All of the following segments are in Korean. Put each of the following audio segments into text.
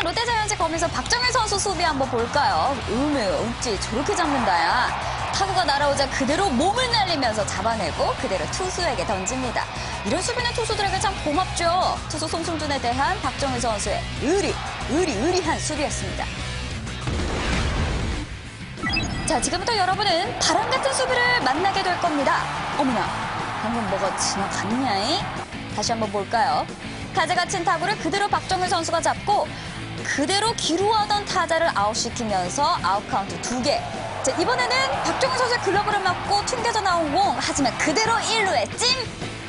일단 롯데자이언츠 거기서 박정일 선수 수비 한번 볼까요? 음을 어찌 저렇게 잡는다야. 타구가 날아오자 그대로 몸을 날리면서 잡아내고 그대로 투수에게 던집니다. 이런 수비는 투수들에게 참 고맙죠. 투수 송승준에 대한 박정일 선수의 의리, 의리, 의리한 수비였습니다. 자, 지금부터 여러분은 바람 같은 수비를 만나게 될 겁니다. 어머나, 방금 뭐가 지나갔냐이? 다시 한번 볼까요? 가재가 친 타구를 그대로 박정일 선수가 잡고 그대로 기루하던 타자를 아웃시키면서 아웃카운트 두 개. 자, 이번에는 박정일 선수의 글러브를 맞고 튕겨져 나온 공. 하지만 그대로 1루에 찜!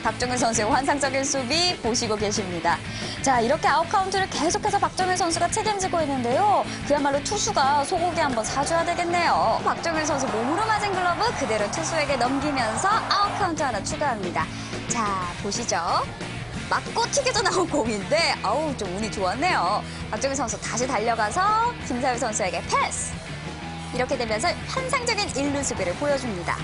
박정일 선수의 환상적인 수비 보시고 계십니다. 자, 이렇게 아웃카운트를 계속해서 박정일 선수가 책임지고 있는데요. 그야말로 투수가 소고기 한번 사줘야 되겠네요. 박정일 선수 몸으로 맞은 글러브 그대로 투수에게 넘기면서 아웃카운트 하나 추가합니다. 자, 보시죠. 맞고 튀겨져 나온 공인데 아우 좀 운이 좋았네요. 박정희 선수 다시 달려가서 김사율 선수에게 패스. 이렇게 되면서 환상적인 일루 수비를 보여줍니다.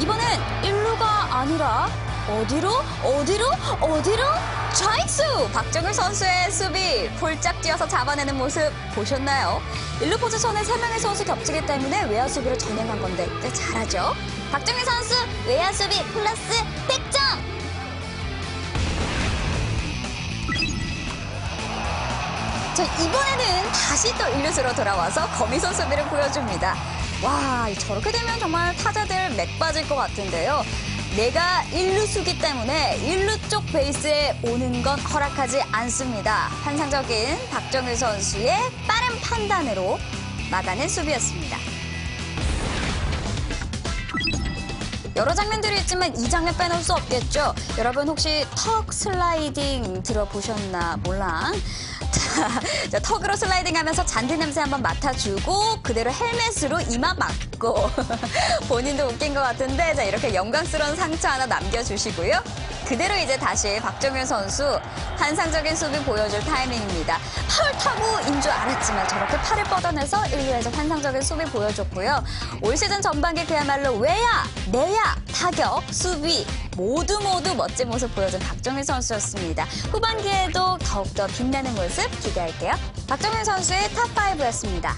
이번엔 일루가 아니라 어디로 어디로 어디로 좌익수 박정일 선수의 수비 폴짝 뛰어서 잡아내는 모습 보셨나요? 일루 포지션에 세 명의 선수 겹치기 때문에 외야 수비를 전행한 건데 네, 잘하죠. 박정일 선수 외야 수비 플러스 100점. 자, 이번에는 다시 또 일루수로 돌아와서 거미손 수비를 보여줍니다. 와, 저렇게 되면 정말 타자들 맥 빠질 것 같은데요. 내가 일루수기 때문에 일루 쪽 베이스에 오는 건 허락하지 않습니다. 환상적인 박정일 선수의 빠른 판단으로 막아낸 수비였습니다. 여러 장면들이 있지만 이 장면 빼놓을 수 없겠죠. 여러분 혹시 턱 슬라이딩 들어보셨나 몰라. 자, 자, 턱으로 슬라이딩 하면서 잔디 냄새 한번 맡아주고 그대로 헬멧으로 이마 막고 본인도 웃긴 것 같은데 자 이렇게 영광스러운 상처 하나 남겨주시고요. 그대로 이제 다시 박정현 선수 환상적인 수비 보여줄 타이밍입니다. 파울 타구인 줄 알았지만 저렇게 팔을 뻗어내서 1루에서 환상적인 수비 보여줬고요. 올 시즌 전반기 그야말로 외야, 내야, 타격, 수비 모두 모두 멋진 모습 보여준 박정일 선수였습니다. 후반기에도 더욱더 빛나는 모습 기대할게요. 박정일 선수의 탑5였습니다.